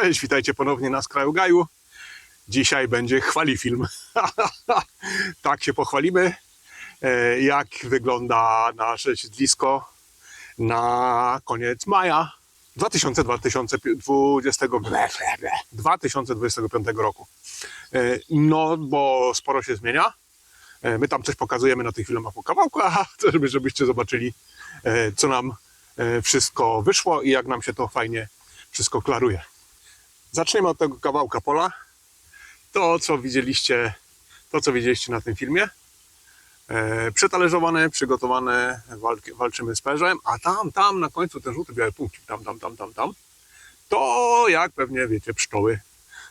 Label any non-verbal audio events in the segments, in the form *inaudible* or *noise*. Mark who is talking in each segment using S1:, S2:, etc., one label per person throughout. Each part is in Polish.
S1: Cześć, witajcie ponownie na Skraju Gaju. Dzisiaj będzie chwali film. *laughs* tak się pochwalimy, e, jak wygląda nasze siedlisko na koniec maja 2000, 2020, 2025 roku. E, No, bo sporo się zmienia. E, My tam coś pokazujemy na tych filmach po kawałku, *laughs* żeby, żebyście zobaczyli, co nam wszystko wyszło i jak nam się to fajnie wszystko klaruje. Zaczniemy od tego kawałka pola. To, co widzieliście, to, co widzieliście na tym filmie. E, przetalierzowane, przygotowane, walczymy z perzem, a tam, tam na końcu ten żółty biały punkcik, tam, tam, tam, tam, tam. To, jak pewnie wiecie, pszczoły.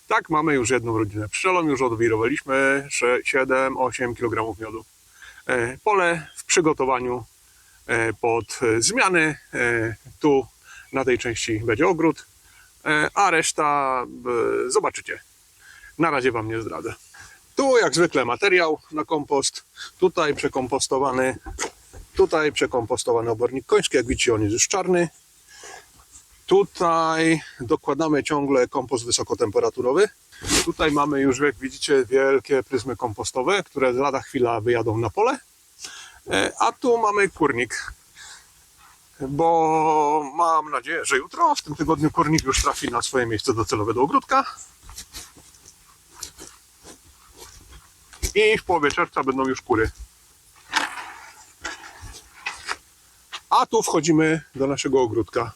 S1: Tak, mamy już jedną rodzinę pszczelą, już odwirowaliśmy 7-8 kg miodu. E, pole w przygotowaniu e, pod e, zmiany. E, tu na tej części będzie ogród, a reszta e, zobaczycie. Na razie Wam nie zdradzę. Tu jak zwykle materiał na kompost, tutaj przekompostowany, tutaj przekompostowany obornik koński, jak widzicie on jest już czarny. Tutaj dokładamy ciągle kompost wysokotemperaturowy. Tutaj mamy już, jak widzicie, wielkie pryzmy kompostowe, które lada chwila wyjadą na pole. E, A tu mamy kurnik, bo mam nadzieję, że jutro, w tym tygodniu, kurnik już trafi na swoje miejsce docelowe do ogródka. I w połowie czerwca będą już kury. A tu wchodzimy do naszego ogródka.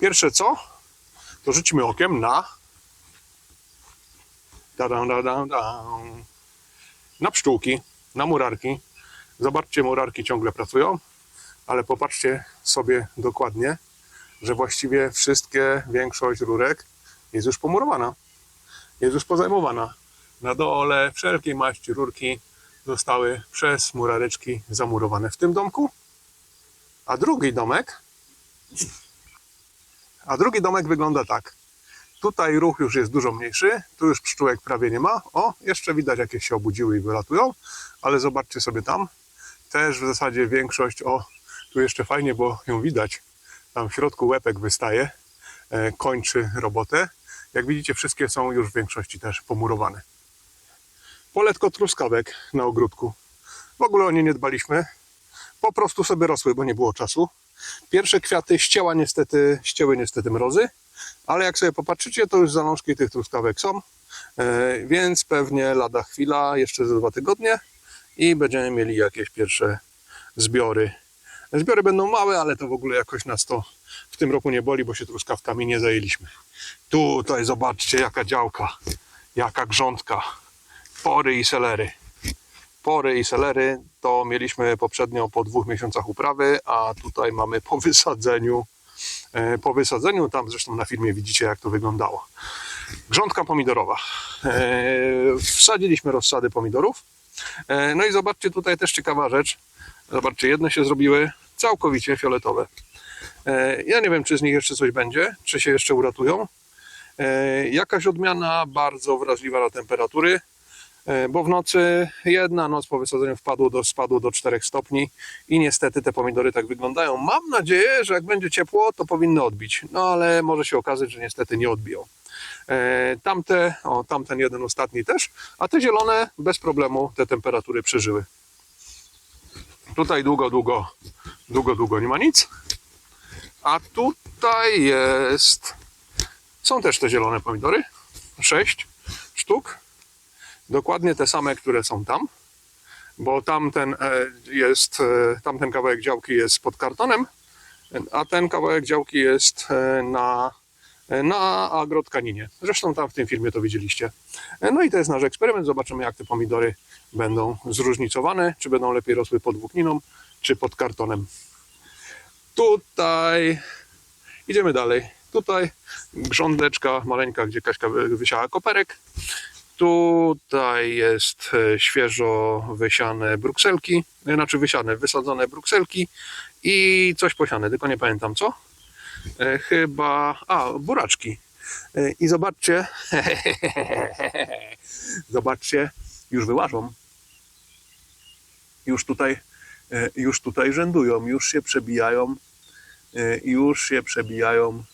S1: Pierwsze co, to rzucimy okiem na da, da, da, da, na pszczółki, na murarki. Zobaczcie, murarki ciągle pracują, ale popatrzcie sobie dokładnie, że właściwie wszystkie, większość rurek jest już pomurowana, jest już pozajmowana. Na dole wszelkiej maści rurki zostały przez murareczki zamurowane w tym domku, a drugi domek a drugi domek wygląda tak. Tutaj ruch już jest dużo mniejszy, tu już pszczółek prawie nie ma. O, jeszcze widać jakieś się obudziły i wylatują, ale zobaczcie sobie tam. Też w zasadzie większość, o, tu jeszcze fajnie, bo ją widać. Tam w środku łepek wystaje, e, kończy robotę. Jak widzicie, wszystkie są już w większości też pomurowane. Poletko truskawek na ogródku. W ogóle o nie nie dbaliśmy. Po prostu sobie rosły, bo nie było czasu. Pierwsze kwiaty ścięła niestety, ścięły niestety mrozy, ale jak sobie popatrzycie, to już zalążki tych truskawek są, e, więc pewnie lada chwila, jeszcze za dwa tygodnie i będziemy mieli jakieś pierwsze zbiory. Zbiory będą małe, ale to w ogóle jakoś nas to w tym roku nie boli, bo się truskawkami nie zajęliśmy. Tutaj zobaczcie jaka działka, jaka grządka, pory i selery pory i selery to mieliśmy poprzednio po dwóch miesiącach uprawy, a tutaj mamy po wysadzeniu. e, Po wysadzeniu, tam zresztą na filmie widzicie jak to wyglądało. Grządka pomidorowa. E, Wsadziliśmy rozsady pomidorów. E, No i zobaczcie tutaj też ciekawa rzecz. Zobaczcie, jedne się zrobiły całkowicie fioletowe. E, Ja nie wiem, czy z nich jeszcze coś będzie, czy się jeszcze uratują. E, Jakaś odmiana bardzo wrażliwa na temperatury. Bo w nocy jedna noc po wysadzeniu wpadło do, spadło do 4 stopni i niestety te pomidory tak wyglądają. Mam nadzieję, że jak będzie ciepło, to powinny odbić, no ale może się okazać, że niestety nie odbiją. E, tamte, o tamten jeden ostatni też, a te zielone bez problemu te temperatury przeżyły. Tutaj długo, długo, długo, długo nie ma nic. A tutaj jest, są też te zielone pomidory, 6 sztuk dokładnie te same, które są tam, bo tamten e, jest, e, tamten kawałek działki jest pod kartonem, a ten kawałek działki jest na, na agrotkaninie. Zresztą tam w tym filmie to widzieliście. No i to jest nasz eksperyment. Zobaczymy, jak te pomidory będą zróżnicowane, czy będą lepiej rosły pod włókniną, czy pod kartonem. Tutaj idziemy dalej. Tutaj grządeczka maleńka, gdzie Kaśka wysiała koperek. Tutaj jest e, świeżo wysiane brukselki, e, znaczy wysiane, wysadzone brukselki i coś posiane, tylko nie pamiętam co. E, Chyba, a, buraczki. E, I zobaczcie, *laughs* zobaczcie, już wyłażą. Już tutaj, e, już tutaj rzędują, już się przebijają już się przebijają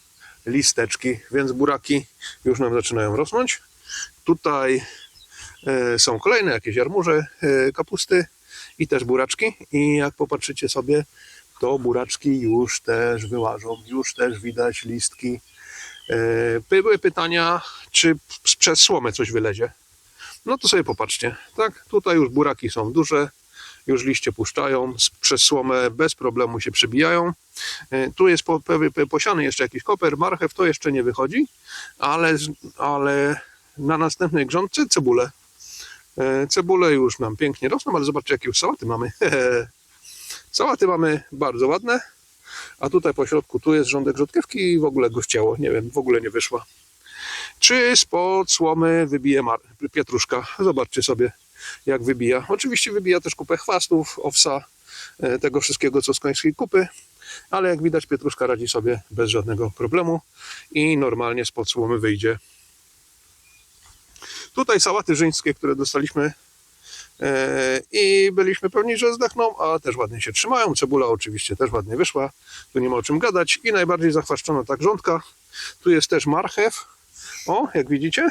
S1: listeczki, więc buraki już nam zaczynają rosnąć. Tutaj są kolejne jakieś jarmuże e, kapusty i też buraczki. I jak popatrzycie sobie, to buraczki już też wyłażą, już też widać listki. E, Były pytania, czy przez słomę coś wylezie. No to sobie popatrzcie, tak? Tutaj już buraki są duże, już liście puszczają, przez słomę bez problemu się przebijają. E, Tu jest posiany jeszcze jakiś koper, marchew, to jeszcze nie wychodzi, ale, ale na następnej grządce cebulę. E, Cebule już nam pięknie rosną, ale zobaczcie jakie już sałaty mamy. *laughs* Sałaty mamy bardzo ładne, a tutaj po środku tu jest rządek rzodkiewki i w ogóle go ścięło. Nie wiem, w ogóle nie wyszła. Czy spod słomy wybije pietruszka? Zobaczcie sobie, jak wybija. Oczywiście wybija też kupę chwastów, owsa, e, tego wszystkiego, co z końskiej kupy, ale jak widać, pietruszka radzi sobie bez żadnego problemu i normalnie spod słomy wyjdzie. Tutaj sałaty żyńskie, które dostaliśmy i byliśmy pewni, że zdechną, a też ładnie się trzymają. Cebula oczywiście też ładnie wyszła, tu nie ma o czym gadać i najbardziej zachwaszczona ta grządka. Tu jest też marchew, o, jak widzicie.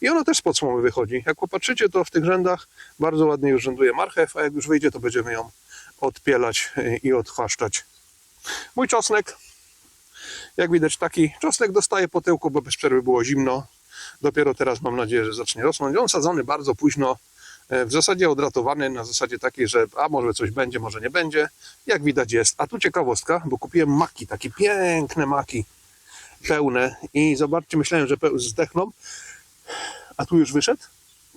S1: I ona też spod słomy wychodzi. Jak popatrzycie, to w tych rzędach bardzo ładnie już rzęduje marchew, a jak już wyjdzie, to będziemy ją odpielać y, i odchwaszczać. Mój czosnek, jak widać taki, czosnek dostaje po tyłku, bo bez przerwy było zimno. Dopiero teraz mam nadzieję, że zacznie rosnąć. On sadzony bardzo późno, e, w zasadzie odratowany na zasadzie takiej, że a może coś będzie, może nie będzie. Jak widać jest. A tu ciekawostka, bo kupiłem maki, takie piękne maki pełne i zobaczcie, myślałem, że zdechną, a tu już wyszedł,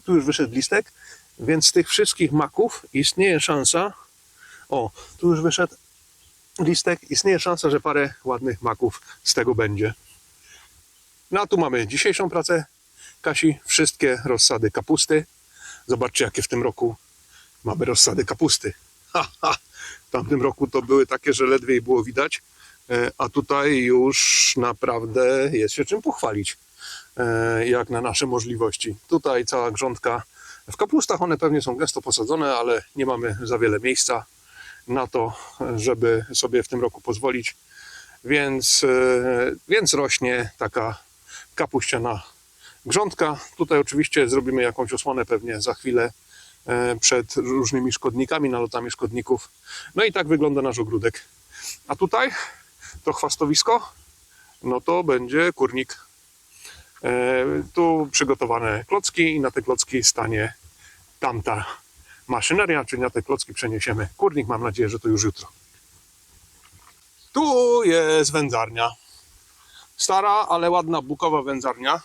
S1: tu już wyszedł listek, więc z tych wszystkich maków istnieje szansa, o, tu już wyszedł listek, istnieje szansa, że parę ładnych maków z tego będzie. No a tu mamy dzisiejszą pracę Kasi, wszystkie rozsady kapusty. Zobaczcie, jakie w tym roku mamy rozsady kapusty. *laughs* Ha, ha. W tamtym roku to były takie, że ledwie jej było widać, e, a tutaj już naprawdę jest się czym pochwalić, e, jak na nasze możliwości. Tutaj cała grządka w kapustach, one pewnie są gęsto posadzone, ale nie mamy za wiele miejsca na to, żeby sobie w tym roku pozwolić, więc, e, więc rośnie taka kapuściana grządka. Tutaj oczywiście zrobimy jakąś osłonę pewnie za chwilę e, przed różnymi szkodnikami, nalotami szkodników. No i tak wygląda nasz ogródek. A tutaj to chwastowisko, no to będzie kurnik. E, Tu przygotowane klocki i na te klocki stanie tamta maszyneria, czyli na te klocki przeniesiemy kurnik. Mam nadzieję, że to już jutro. Tu jest wędzarnia. Stara, ale ładna bukowa wędzarnia.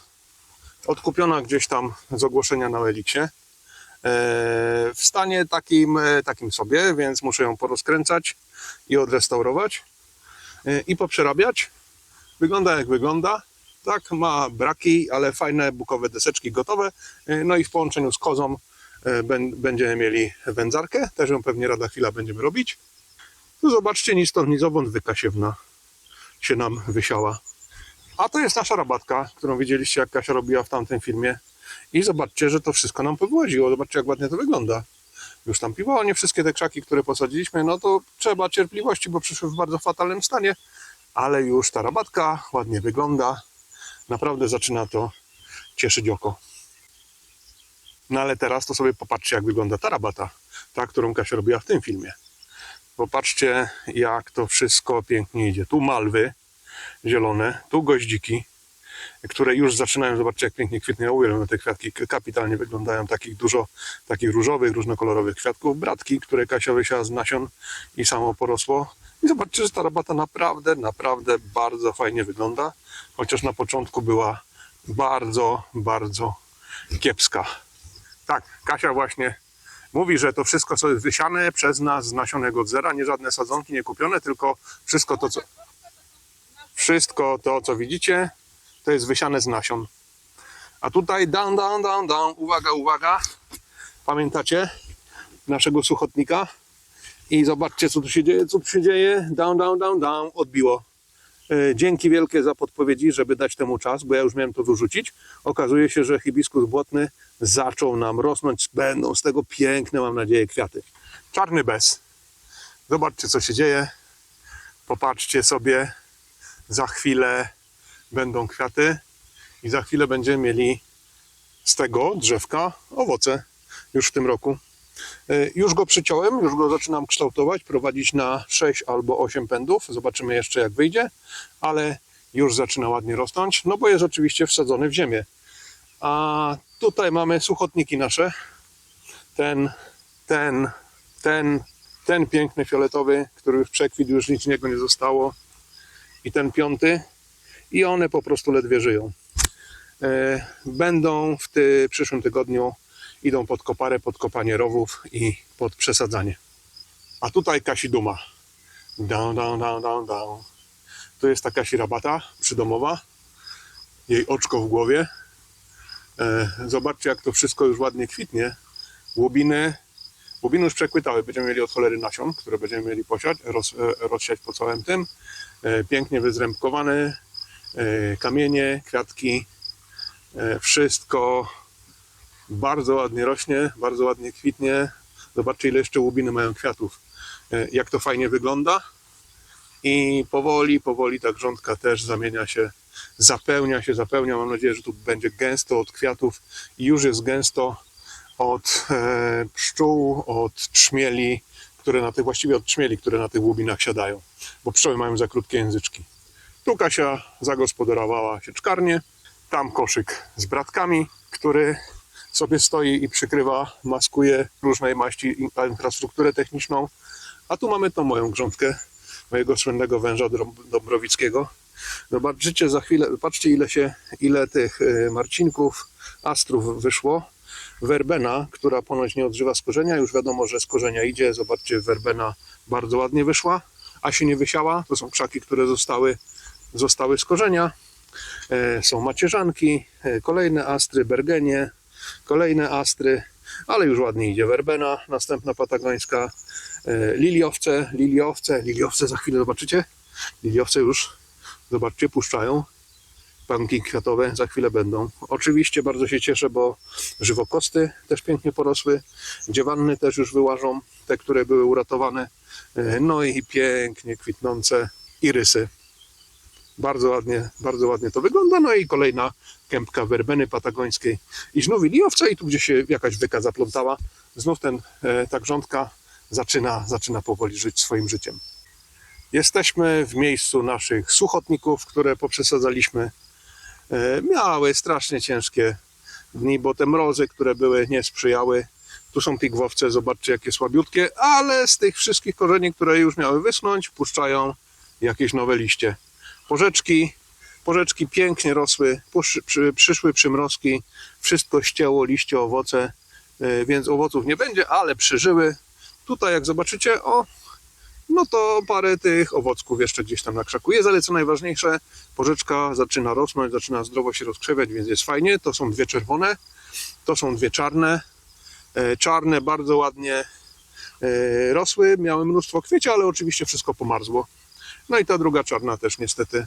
S1: Odkupiona gdzieś tam z ogłoszenia na Eliksie. E, W stanie takim, e, takim sobie, więc muszę ją porozkręcać i odrestaurować e, i poprzerabiać. Wygląda jak wygląda. Tak, ma braki, ale fajne bukowe deseczki gotowe. No i w połączeniu z kozą bę- będziemy mieli wędzarkę. Też ją pewnie rada chwila będziemy robić. Tu zobaczcie, ni stąd, ni zowąd wykasiewna się nam wysiała. A to jest nasza rabatka, którą widzieliście, jak Kasia robiła w tamtym filmie. I zobaczcie, że to wszystko nam powyłaziło. Zobaczcie, jak ładnie to wygląda. Już tam piwało, nie wszystkie te krzaki, które posadziliśmy, no to trzeba cierpliwości, bo przyszły w bardzo fatalnym stanie. Ale już ta rabatka ładnie wygląda. Naprawdę zaczyna to cieszyć oko. No ale teraz to sobie popatrzcie, jak wygląda ta rabata. Ta, którą Kasia robiła w tym filmie. Popatrzcie, jak to wszystko pięknie idzie. Tu malwy zielone, tu goździki, które już zaczynają, zobaczcie jak pięknie kwitną, uwielbiam te kwiatki, kapitalnie wyglądają, takich dużo, takich różowych, różnokolorowych kwiatków, bratki, które Kasia wysiała z nasion i samo porosło. I zobaczcie, że ta rabata naprawdę, naprawdę bardzo fajnie wygląda, chociaż na początku była bardzo, bardzo kiepska. Tak, Kasia właśnie mówi, że to wszystko, co jest wysiane przez nas z nasionek od zera, nie żadne sadzonki nie kupione, tylko wszystko to, co, wszystko to, co widzicie, to jest wysiane z nasion. A tutaj down, down, down, down. Uwaga, uwaga. Pamiętacie naszego suchotnika? I zobaczcie, co tu się dzieje, co tu się dzieje. Down, down, down, down. Odbiło. E, Dzięki wielkie za podpowiedzi, żeby dać temu czas, bo ja już miałem to wyrzucić. Okazuje się, że hibiskus błotny zaczął nam rosnąć. Będą z tego piękne, mam nadzieję, kwiaty. Czarny bez. Zobaczcie, co się dzieje. Popatrzcie sobie, za chwilę będą kwiaty i za chwilę będziemy mieli z tego drzewka owoce już w tym roku. E, Już go przyciąłem, już go zaczynam kształtować, prowadzić na 6 albo 8 pędów. Zobaczymy jeszcze jak wyjdzie, ale już zaczyna ładnie rosnąć, no bo jest oczywiście wsadzony w ziemię. A tutaj mamy suchotniki nasze. Ten, ten, ten, ten piękny fioletowy, który już przekwitł, już nic niego nie zostało. I ten piąty. I one po prostu ledwie żyją. E, Będą w ty, przyszłym tygodniu idą pod koparę, pod kopanie rowów i pod przesadzanie. A tutaj Kasi Duma. Down, down, down, down, down. To jest ta Kasi Rabata przydomowa. Jej oczko w głowie. E, Zobaczcie, jak to wszystko już ładnie kwitnie. Łobiny, łobiny już przekwytały. Będziemy mieli od cholery nasion, które będziemy mieli posiać, roz, e, rozsiać po całym tym. E, Pięknie wyzrębkowane e, kamienie, kwiatki. Wszystko bardzo ładnie rośnie, bardzo ładnie kwitnie. Zobaczcie, ile jeszcze łubiny mają kwiatów. Jak to fajnie wygląda. I powoli, powoli ta grządka też zamienia się, zapełnia się, zapełnia. Mam nadzieję, że tu będzie gęsto od kwiatów i już jest gęsto od e, pszczół, od trzmieli, które na tych, właściwie od trzmieli, które na tych łubinach siadają, bo pszczoły mają za krótkie języczki. Tu Kasia zagospodarowała sieczkarnię, tam koszyk z bratkami, który sobie stoi i przykrywa, maskuje różnej maści infrastrukturę techniczną. A tu mamy tą moją grządkę, mojego słynnego węża dąbrowickiego. Zobaczycie za chwilę, patrzcie ile się, ile tych y, marcinków, astrów wyszło. Werbena, która ponoć nie odżywa z korzenia, już wiadomo, że z korzenia idzie. Zobaczcie, werbena bardzo ładnie wyszła, a się nie wysiała. To są krzaki, które zostały, zostały z korzenia. E, Są macierzanki, e, kolejne astry, bergenie, kolejne astry, ale już ładnie idzie werbena, następna patagońska, e, liliowce, liliowce, liliowce za chwilę zobaczycie, liliowce już, zobaczcie, puszczają, panki kwiatowe za chwilę będą. Oczywiście bardzo się cieszę, bo żywokosty też pięknie porosły, dziewanny też już wyłażą, te, które były uratowane, E, no i pięknie kwitnące irysy. Bardzo ładnie, bardzo ładnie to wygląda. No i kolejna kępka werbeny patagońskiej i znów liliowca i tu gdzie się jakaś wyka zaplątała, znów ten, e, ta grządka zaczyna, zaczyna powoli żyć swoim życiem. Jesteśmy w miejscu naszych suchotników, które poprzesadzaliśmy. E, Miały strasznie ciężkie dni, bo te mrozy, które były, nie sprzyjały. Tu są pigwowce, zobaczcie jakie słabiutkie, ale z tych wszystkich korzeni, które już miały wyschnąć, puszczają jakieś nowe liście. Porzeczki, porzeczki pięknie rosły, przyszły przymrozki, wszystko ścięło, liście, owoce, e, więc owoców nie będzie, ale przyżyły. Tutaj jak zobaczycie, o, no to parę tych owocków jeszcze gdzieś tam na krzaku jest, ale co najważniejsze, porzeczka zaczyna rosnąć, zaczyna zdrowo się rozkrzewiać, więc jest fajnie. To są dwie czerwone, to są dwie czarne. E, Czarne bardzo ładnie e, rosły, miały mnóstwo kwieci, ale oczywiście wszystko pomarzło. No i ta druga czarna też niestety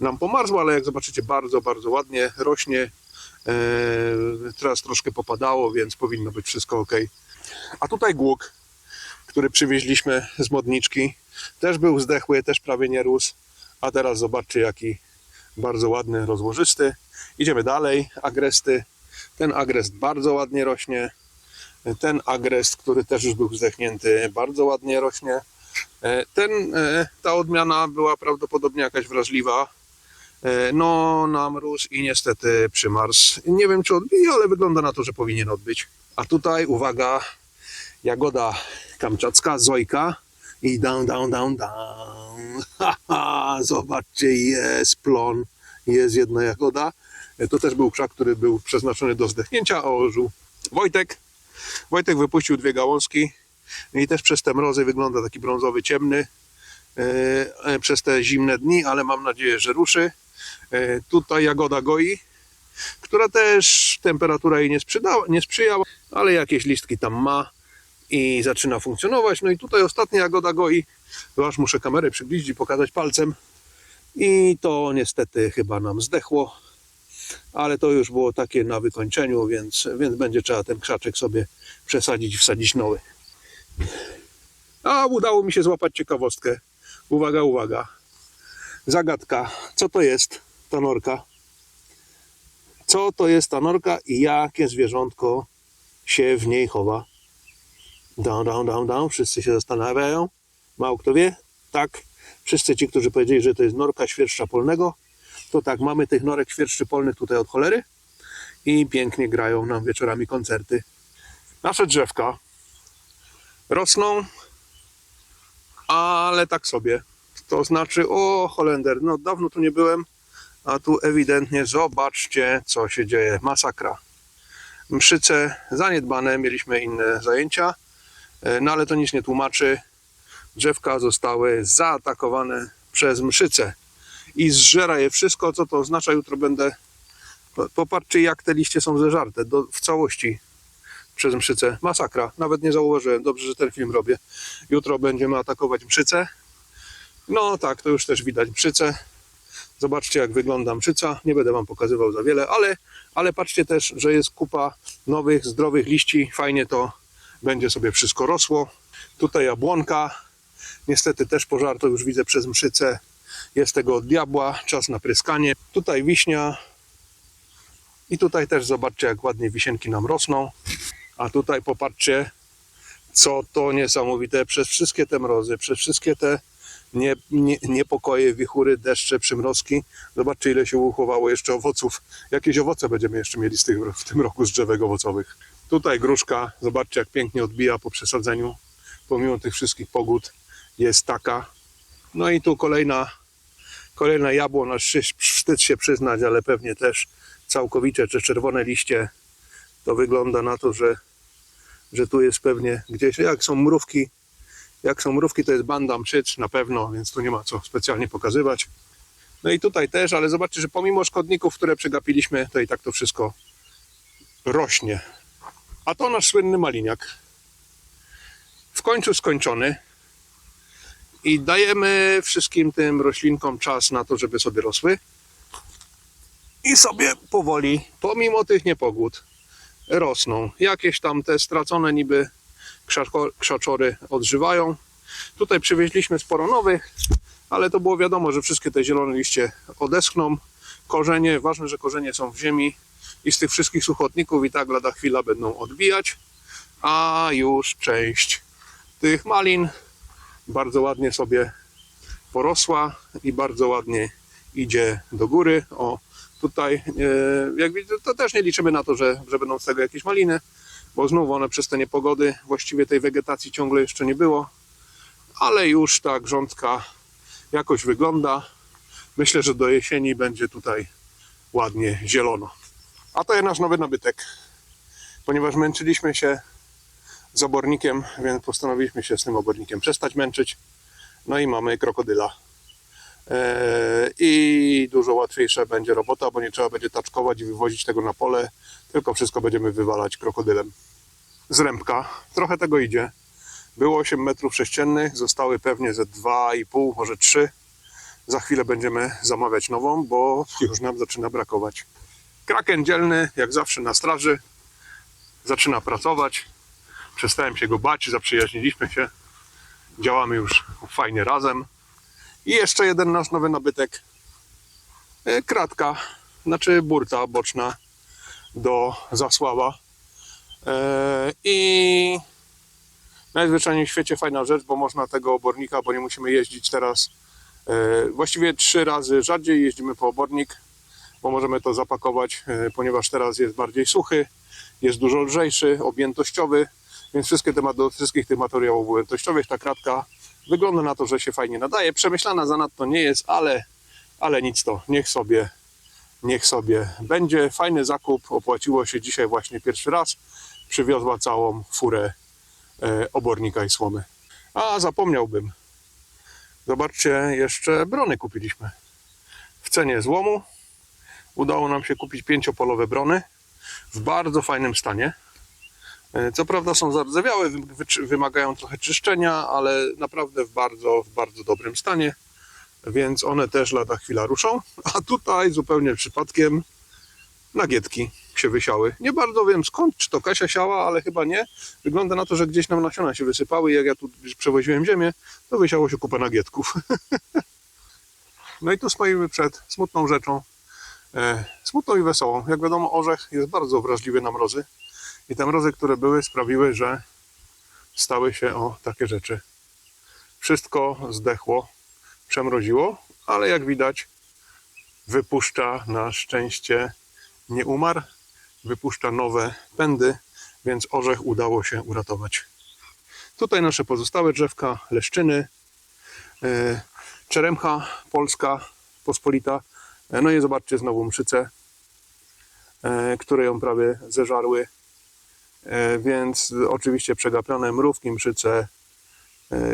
S1: nam pomarzła, ale jak zobaczycie bardzo, bardzo ładnie rośnie. E, Teraz troszkę popadało, więc powinno być wszystko ok. A tutaj głuk, który przywieźliśmy z modniczki, też był zdechły, też prawie nie rósł. A teraz zobaczcie jaki bardzo ładny, rozłożysty. Idziemy dalej, agresty. Ten agrest bardzo ładnie rośnie. Ten agrest, który też już był zdechnięty, bardzo ładnie rośnie. E, Ten, e, ta odmiana była prawdopodobnie jakaś wrażliwa. E, No, na mróz i niestety przymarz. Nie wiem, czy odbije, ale wygląda na to, że powinien odbyć. A tutaj, uwaga, jagoda kamczacka, zojka i down, down, down, down. *laughs* Haha, zobaczcie, jest plon, jest jedna jagoda. E, To też był krzak, który był przeznaczony do zdechnięcia, a ożył Wojtek. Wojtek wypuścił dwie gałązki i też przez te mrozy wygląda taki brązowy, ciemny e, e, przez te zimne dni, ale mam nadzieję, że ruszy. Tutaj jagoda goi, która też temperatura jej nie, sprzydała, nie sprzyjała, ale jakieś listki tam ma i zaczyna funkcjonować. No i tutaj ostatnia jagoda goi, to aż muszę kamerę przybliżyć i pokazać palcem. I to niestety chyba nam zdechło, ale to już było takie na wykończeniu, więc, więc będzie trzeba ten krzaczek sobie przesadzić i wsadzić nowy. A udało mi się złapać ciekawostkę. Uwaga, uwaga. Zagadka. Co to jest ta norka? Co to jest ta norka i jakie zwierzątko się w niej chowa? Down, down, down, down. Wszyscy się zastanawiają. Mało kto wie? Tak. Wszyscy ci, którzy powiedzieli, że to jest norka świerszcza polnego, to tak, mamy tych norek świerszczy polnych tutaj od cholery i pięknie grają nam wieczorami koncerty. Nasze drzewka rosną, ale tak sobie. To znaczy, o Holender, no dawno tu nie byłem, a tu ewidentnie zobaczcie, co się dzieje. Masakra. Mszyce zaniedbane, mieliśmy inne zajęcia, no ale to nic nie tłumaczy. Drzewka zostały zaatakowane przez mszyce i zżera je wszystko, co to oznacza. Jutro będę. po- Popatrzcie, jak te liście są zeżarte do, w całości przez mszyce. Masakra. Nawet nie zauważyłem. Dobrze, że ten film robię. Jutro będziemy atakować mszyce. No tak, to już też widać mszyce. Zobaczcie, jak wygląda mszyca. Nie będę Wam pokazywał za wiele, ale, ale patrzcie też, że jest kupa nowych, zdrowych liści. Fajnie to będzie sobie wszystko rosło. Tutaj jabłonka. Niestety też pożarto już widzę przez mszycę. Jest tego od diabła. Czas na pryskanie. Tutaj wiśnia. I tutaj też zobaczcie, jak ładnie wisienki nam rosną. A tutaj popatrzcie, co to niesamowite. Przez wszystkie te mrozy, przez wszystkie te nie, nie, niepokoje, wichury, deszcze, przymrozki. Zobaczcie, ile się uchowało jeszcze owoców. Jakieś owoce będziemy jeszcze mieli z tych, w tym roku z drzewek owocowych. Tutaj gruszka, zobaczcie, jak pięknie odbija po przesadzeniu. Pomimo tych wszystkich pogód jest taka. No i tu kolejna, kolejna jabłona, Szy- wstyd się przyznać, ale pewnie też całkowicie, czy czerwone liście. To wygląda na to, że, że tu jest pewnie gdzieś, jak są mrówki, jak są mrówki, to jest banda mszyc na pewno, więc tu nie ma co specjalnie pokazywać. No i tutaj też, ale zobaczcie, że pomimo szkodników, które przegapiliśmy, to i tak to wszystko rośnie. A to nasz słynny maliniak. W końcu skończony. I dajemy wszystkim tym roślinkom czas na to, żeby sobie rosły. I sobie powoli, pomimo tych niepogód, rosną. Jakieś tam te stracone niby krzaczory odżywają. Tutaj przywieźliśmy sporo nowych, ale to było wiadomo, że wszystkie te zielone liście odeschną. Korzenie, ważne, że korzenie są w ziemi i z tych wszystkich suchotników i tak lada chwila będą odbijać, a już część tych malin bardzo ładnie sobie porosła i bardzo ładnie idzie do góry. O, tutaj, e, jak widzicie, to też nie liczymy na to, że, że będą z tego jakieś maliny, bo znów one przez te niepogody, właściwie tej wegetacji ciągle jeszcze nie było, ale już ta grządka jakoś wygląda. Myślę, że do jesieni będzie tutaj ładnie zielono. A to jest nasz nowy nabytek. Ponieważ męczyliśmy się z obornikiem, więc postanowiliśmy się z tym obornikiem przestać męczyć. No i mamy krokodyla. Eee, I dużo łatwiejsza będzie robota, bo nie trzeba będzie taczkować i wywozić tego na pole, tylko wszystko będziemy wywalać krokodylem. Z rębka. Trochę tego idzie. Było 8 metrów sześciennych, zostały pewnie ze 2,5, może 3. Za chwilę będziemy zamawiać nową, bo już nam zaczyna brakować. Kraken dzielny, jak zawsze na straży, zaczyna pracować. Przestałem się go bać, zaprzyjaźniliśmy się. Działamy już fajnie razem. I jeszcze jeden nasz nowy nabytek. E, Kratka, znaczy burta boczna do Zasława. E, I najzwyczajniej w świecie fajna rzecz, bo można tego obornika, bo nie musimy jeździć teraz e, właściwie trzy razy rzadziej jeździmy po obornik, bo możemy to zapakować, e, ponieważ teraz jest bardziej suchy, jest dużo lżejszy, objętościowy, więc wszystkie te, do wszystkich tych materiałów objętościowych ta kratka wygląda na to, że się fajnie nadaje. Przemyślana zanadto nie jest, ale, ale nic to, niech sobie, niech sobie będzie. Fajny zakup, opłaciło się dzisiaj właśnie pierwszy raz. Przywiozła całą furę e, obornika i słomy. A zapomniałbym. Zobaczcie, jeszcze brony kupiliśmy. W cenie złomu udało nam się kupić pięciopolowe brony w bardzo fajnym stanie. E, Co prawda są zardzewiałe, wymagają trochę czyszczenia, ale naprawdę w bardzo, w bardzo dobrym stanie, więc one też lada chwila ruszą. A tutaj zupełnie przypadkiem nagietki. się wysiały. Nie bardzo wiem skąd, czy to Kasia siała, ale chyba nie. Wygląda na to, że gdzieś nam nasiona się wysypały jak ja tu przewoziłem ziemię, to wysiało się kupę nagietków. *laughs* no i tu stoimy przed smutną rzeczą. E, smutną i wesołą. Jak wiadomo, orzech jest bardzo wrażliwy na mrozy. I te mrozy, które były, sprawiły, że stały się o takie rzeczy. Wszystko zdechło, przemroziło, ale jak widać, wypuszcza na szczęście nie umarł, wypuszcza nowe pędy, więc orzech udało się uratować. Tutaj nasze pozostałe drzewka, leszczyny, e, czeremcha polska, pospolita. E, No i zobaczcie znowu mszyce, e, które ją prawie zeżarły. E, Więc oczywiście przegapione mrówki, mszyce.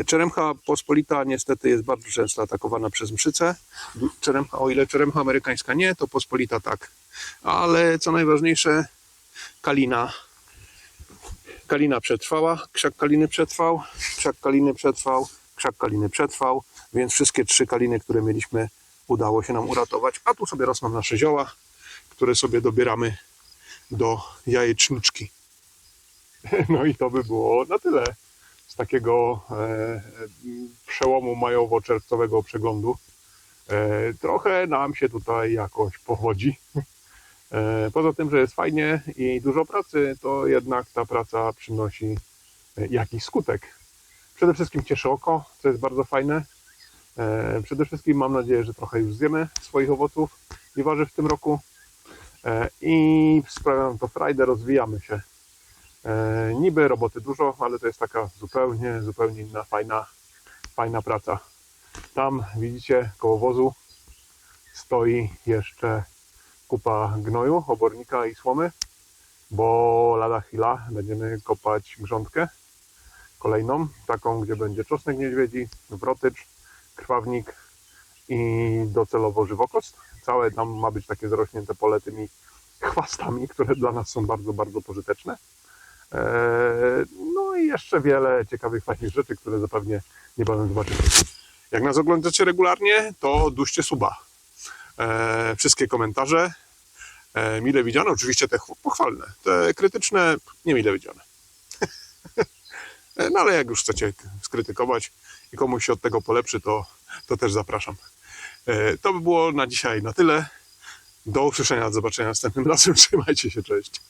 S1: Czeremcha pospolita niestety jest bardzo często atakowana przez mszyce. Czeremcha, o ile czeremcha amerykańska nie, to pospolita tak. Ale co najważniejsze, kalina. Kalina przetrwała, krzak kaliny przetrwał, krzak kaliny przetrwał, krzak kaliny przetrwał, więc wszystkie trzy kaliny, które mieliśmy, udało się nam uratować. A tu sobie rosną nasze zioła, które sobie dobieramy do jajeczniczki. *laughs* No i to by było na tyle z takiego e, e, przełomu majowo-czerwcowego przeglądu. E, trochę nam się tutaj jakoś powodzi. E, poza tym, że jest fajnie i dużo pracy, to jednak ta praca przynosi jakiś skutek. Przede wszystkim cieszy oko, co jest bardzo fajne. E, przede wszystkim mam nadzieję, że trochę już zjemy swoich owoców i warzyw w tym roku. E, I sprawia nam to frajdę, rozwijamy się. E, niby roboty dużo, ale to jest taka zupełnie, zupełnie inna, fajna, fajna praca. Tam widzicie koło wozu stoi jeszcze kupa gnoju, obornika i słomy, bo lada chwila będziemy kopać grządkę kolejną, taką, gdzie będzie czosnek niedźwiedzi, wrotycz, krwawnik i docelowo żywokost. Całe tam ma być takie zrośnięte pole tymi chwastami, które dla nas są bardzo, bardzo pożyteczne. Eee, No i jeszcze wiele ciekawych, fajnych rzeczy, które zapewne niebawem zobaczycie. Jak nas oglądacie regularnie, to duście suba. Eee, Wszystkie komentarze e, mile widziane, oczywiście te ch- pochwalne, te krytyczne nie mile widziane. *laughs* E, No ale jak już chcecie skrytykować i komuś się od tego polepszy, to, to też zapraszam. E, To by było na dzisiaj na tyle. Do usłyszenia, do zobaczenia następnym *laughs* razem. Trzymajcie się, cześć.